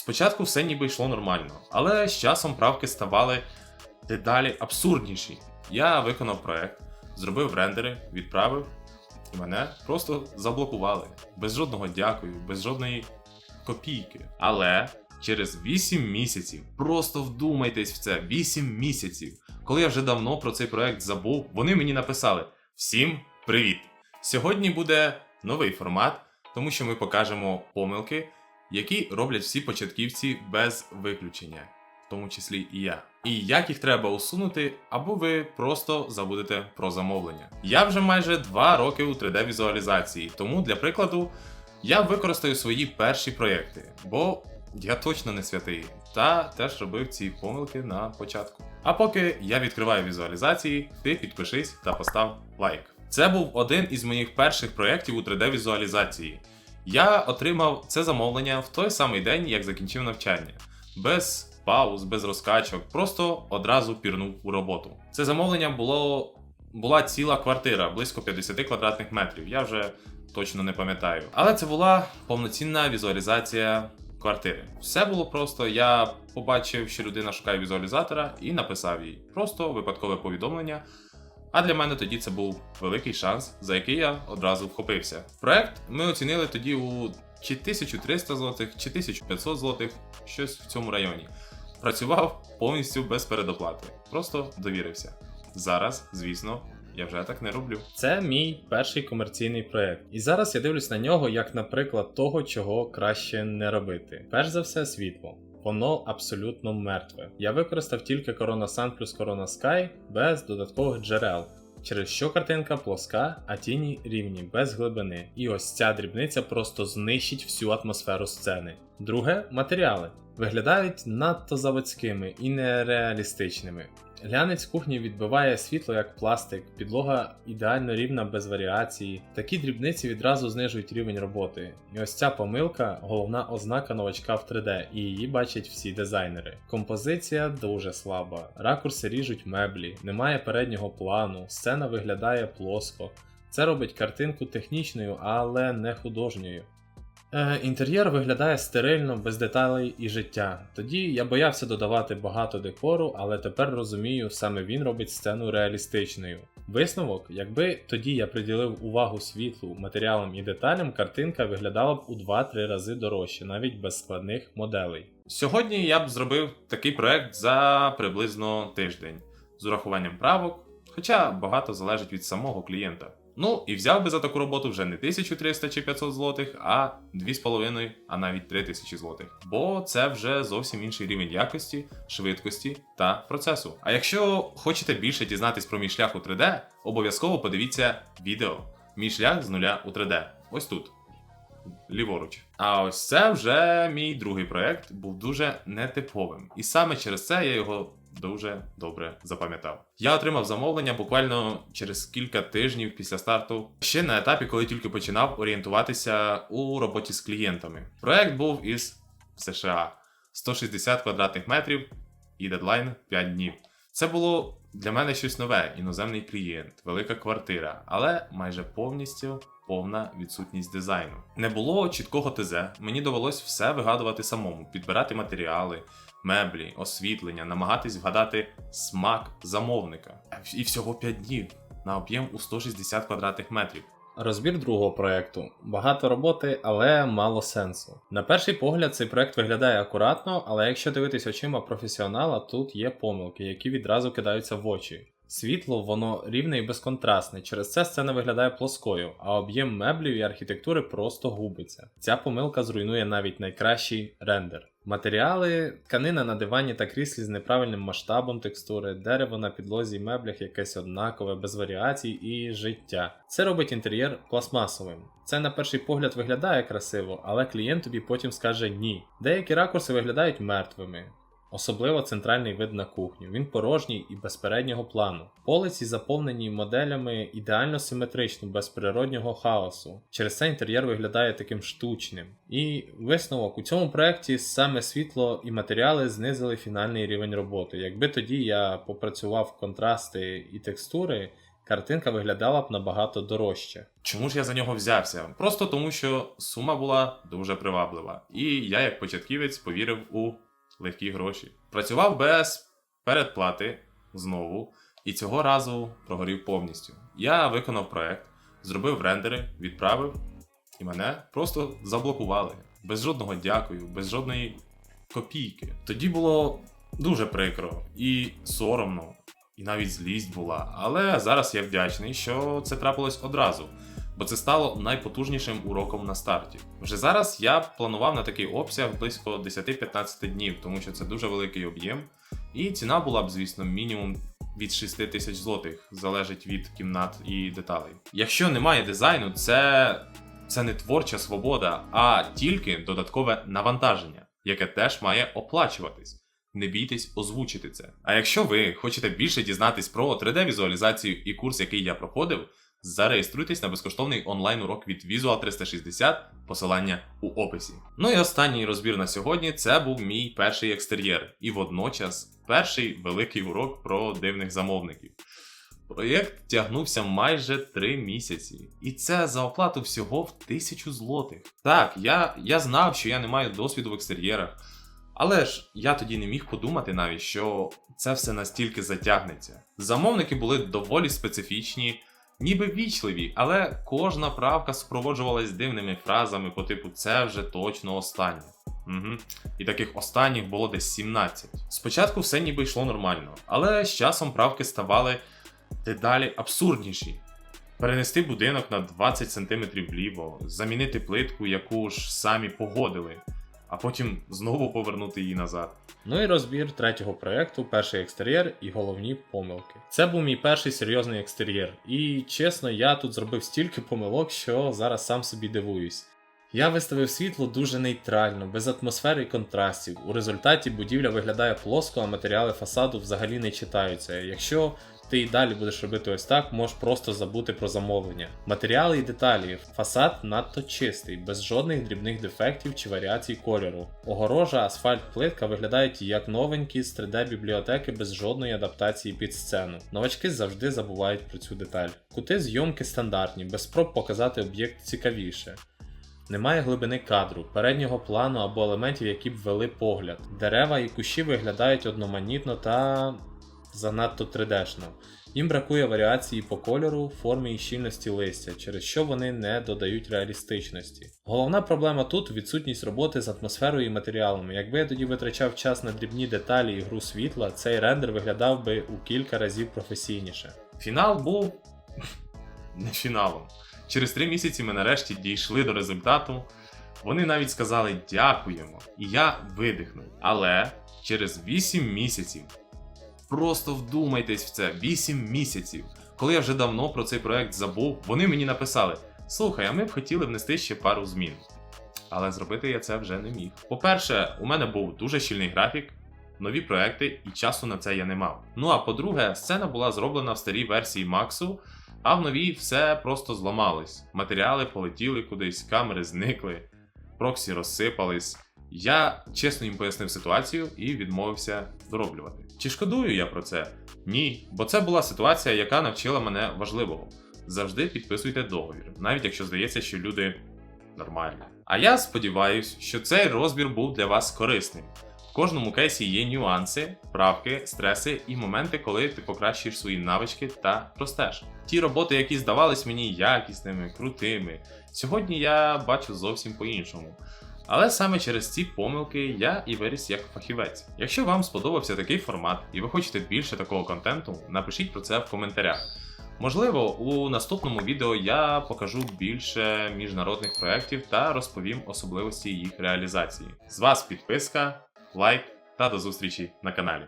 Спочатку все ніби йшло нормально, але з часом правки ставали дедалі абсурдніші. Я виконав проект, зробив рендери, відправив, і мене просто заблокували. Без жодного дякую, без жодної копійки. Але через 8 місяців, просто вдумайтесь в це, 8 місяців, коли я вже давно про цей проект забув, вони мені написали: Всім привіт! Сьогодні буде новий формат, тому що ми покажемо помилки, які роблять всі початківці без виключення, в тому числі і я. І як їх треба усунути, або ви просто забудете про замовлення. Я вже майже 2 роки у 3D-візуалізації, тому для прикладу я використаю свої перші проєкти, бо я точно не святий, та теж робив ці помилки на початку. А поки я відкриваю візуалізації, ти підпишись та постав лайк. Це був один із моїх перших проєктів у 3D-візуалізації. Я отримав це замовлення в той самий день, як закінчив навчання, без пауз, без розкачок, просто одразу пірнув у роботу. Це замовлення було була ціла квартира, близько 50 квадратних метрів. Я вже точно не пам'ятаю. Але це була повноцінна візуалізація квартири. Все було просто. Я побачив, що людина шукає візуалізатора, і написав їй просто випадкове повідомлення. А для мене тоді це був великий шанс, за який я одразу вхопився. Проект ми оцінили тоді у чи 1300 злотих, чи 1500 злотих, щось в цьому районі. Працював повністю без передоплати, просто довірився. Зараз, звісно, я вже так не роблю. Це мій перший комерційний проєкт. І зараз я дивлюсь на нього як наприклад того, чого краще не робити. Перш за все, світло. Воно абсолютно мертве. Я використав тільки Corona Sun плюс Corona Sky без додаткових джерел. Через що картинка плоска, а тіні рівні, без глибини. І ось ця дрібниця просто знищить всю атмосферу сцени. Друге матеріали. Виглядають надто заводськими і нереалістичними. Глянець кухні відбиває світло як пластик, підлога ідеально рівна без варіації. Такі дрібниці відразу знижують рівень роботи. І ось ця помилка головна ознака новачка в 3D, і її бачать всі дизайнери. Композиція дуже слаба, ракурси ріжуть меблі, немає переднього плану, сцена виглядає плоско. Це робить картинку технічною, але не художньою. Е, інтер'єр виглядає стерильно, без деталей і життя. Тоді я боявся додавати багато декору, але тепер розумію, саме він робить сцену реалістичною. Висновок, якби тоді я приділив увагу світлу, матеріалам і деталям, картинка виглядала б у 2-3 рази дорожче, навіть без складних моделей. Сьогодні я б зробив такий проект за приблизно тиждень з урахуванням правок, хоча багато залежить від самого клієнта. Ну і взяв би за таку роботу вже не 1300 чи 500 злотих, а 2,5, а навіть 3000 злотих. Бо це вже зовсім інший рівень якості, швидкості та процесу. А якщо хочете більше дізнатись про мій шлях у 3D, обов'язково подивіться відео Мій шлях з нуля у 3D. Ось тут. Ліворуч. А ось це вже мій другий проект був дуже нетиповим. І саме через це я його дуже добре запам'ятав. Я отримав замовлення буквально через кілька тижнів після старту, ще на етапі, коли тільки починав орієнтуватися у роботі з клієнтами. Проект був із США 160 квадратних метрів і дедлайн 5 днів. Це було для мене щось нове, іноземний клієнт, велика квартира, але майже повністю повна відсутність дизайну. Не було чіткого ТЗ, мені довелось все вигадувати самому, підбирати матеріали, меблі, освітлення, намагатись вгадати смак замовника. І всього 5 днів на об'єм у 160 квадратних метрів. Розбір другого проекту. Багато роботи, але мало сенсу. На перший погляд, цей проект виглядає акуратно, але якщо дивитись очима професіонала, тут є помилки, які відразу кидаються в очі. Світло, воно рівне і безконтрастне, через це сцена виглядає плоскою, а об'єм меблів і архітектури просто губиться. Ця помилка зруйнує навіть найкращий рендер. Матеріали, тканина на дивані та кріслі з неправильним масштабом текстури, дерево на підлозі і меблях якесь однакове, без варіацій і життя. Це робить інтер'єр пластмасовим. Це на перший погляд виглядає красиво, але клієнт тобі потім скаже ні. Деякі ракурси виглядають мертвими. Особливо центральний вид на кухню. Він порожній і без переднього плану. Полиці заповнені моделями ідеально симетрично, без природнього хаосу. Через це інтер'єр виглядає таким штучним. І висновок у цьому проєкті саме світло і матеріали знизили фінальний рівень роботи. Якби тоді я попрацював контрасти і текстури. картинка виглядала б набагато дорожче. Чому ж я за нього взявся? Просто тому, що сума була дуже приваблива, і я, як початківець, повірив у легкі гроші. Працював без передплати знову, і цього разу прогорів повністю. Я виконав проект, зробив рендери, відправив, і мене просто заблокували. Без жодного дякую, без жодної копійки. Тоді було дуже прикро і соромно, і навіть злість була. Але зараз я вдячний, що це трапилось одразу, бо це стало найпотужнішим уроком на старті. Вже зараз я планував на такий обсяг близько 10-15 днів, тому що це дуже великий об'єм, і ціна була б, звісно, мінімум. Від 6 тисяч злотих залежить від кімнат і деталей. Якщо немає дизайну, це, це не творча свобода, а тільки додаткове навантаження, яке теж має оплачуватись. Не бійтесь озвучити це. А якщо ви хочете більше дізнатись про 3D-візуалізацію і курс, який я проходив, зареєструйтесь на безкоштовний онлайн-урок від Visual 360, посилання у описі. Ну і останній розбір на сьогодні це був мій перший екстер'єр, і водночас перший великий урок про дивних замовників. Проєкт тягнувся майже 3 місяці, і це за оплату всього в тисячу злотих. Так, я, я знав, що я не маю досвіду в екстер'єрах, але ж я тоді не міг подумати навіть, що це все настільки затягнеться. Замовники були доволі специфічні, ніби вічливі, але кожна правка супроводжувалась дивними фразами по типу це вже точно останнє. Угу. І таких останніх було десь 17. Спочатку все ніби йшло нормально, але з часом правки ставали дедалі абсурдніші. Перенести будинок на 20 см вліво, замінити плитку, яку ж самі погодили, а потім знову повернути її назад. Ну і розбір третього проєкту, перший екстер'єр і головні помилки. Це був мій перший серйозний екстер'єр, і чесно, я тут зробив стільки помилок, що зараз сам собі дивуюсь. Я виставив світло дуже нейтрально, без атмосфери і контрастів. У результаті будівля виглядає плоско, а матеріали фасаду взагалі не читаються. Якщо ти і далі будеш робити ось так, можеш просто забути про замовлення. Матеріали і деталі. Фасад надто чистий, без жодних дрібних дефектів чи варіацій кольору. Огорожа, асфальт, плитка виглядають як новенькі з 3D бібліотеки без жодної адаптації під сцену. Новачки завжди забувають про цю деталь. Кути зйомки стандартні, без спроб показати об'єкт цікавіше. Немає глибини кадру, переднього плану або елементів, які б ввели погляд. Дерева і кущі виглядають одноманітно та занадто 3D-шно. Їм бракує варіації по кольору, формі і щільності листя, через що вони не додають реалістичності. Головна проблема тут відсутність роботи з атмосферою і матеріалами. Якби я тоді витрачав час на дрібні деталі і гру світла, цей рендер виглядав би у кілька разів професійніше. Фінал був не фіналом. Через три місяці ми нарешті дійшли до результату. Вони навіть сказали дякуємо, і я видихнув. Але через 8 місяців, просто вдумайтесь в це, 8 місяців, коли я вже давно про цей проект забув, вони мені написали: слухай, а ми б хотіли внести ще пару змін. Але зробити я це вже не міг. По-перше, у мене був дуже щільний графік, нові проекти, і часу на це я не мав. Ну а по-друге, сцена була зроблена в старій версії Максу, а в новій все просто зламалось. Матеріали полетіли кудись, камери зникли, проксі розсипались. Я чесно їм пояснив ситуацію і відмовився дороблювати. Чи шкодую я про це? Ні, бо це була ситуація, яка навчила мене важливого. Завжди підписуйте договір, навіть якщо здається, що люди нормальні. А я сподіваюся, що цей розбір був для вас корисним. В кожному кейсі є нюанси, правки, стреси і моменти, коли ти покращуєш свої навички та ростеш. Ті роботи, які здавались мені якісними, крутими, сьогодні я бачу зовсім по-іншому. Але саме через ці помилки я і виріс як фахівець. Якщо вам сподобався такий формат і ви хочете більше такого контенту, напишіть про це в коментарях. Можливо, у наступному відео я покажу більше міжнародних проєктів та розповім особливості їх реалізації. З вас підписка, лайк та до зустрічі на каналі.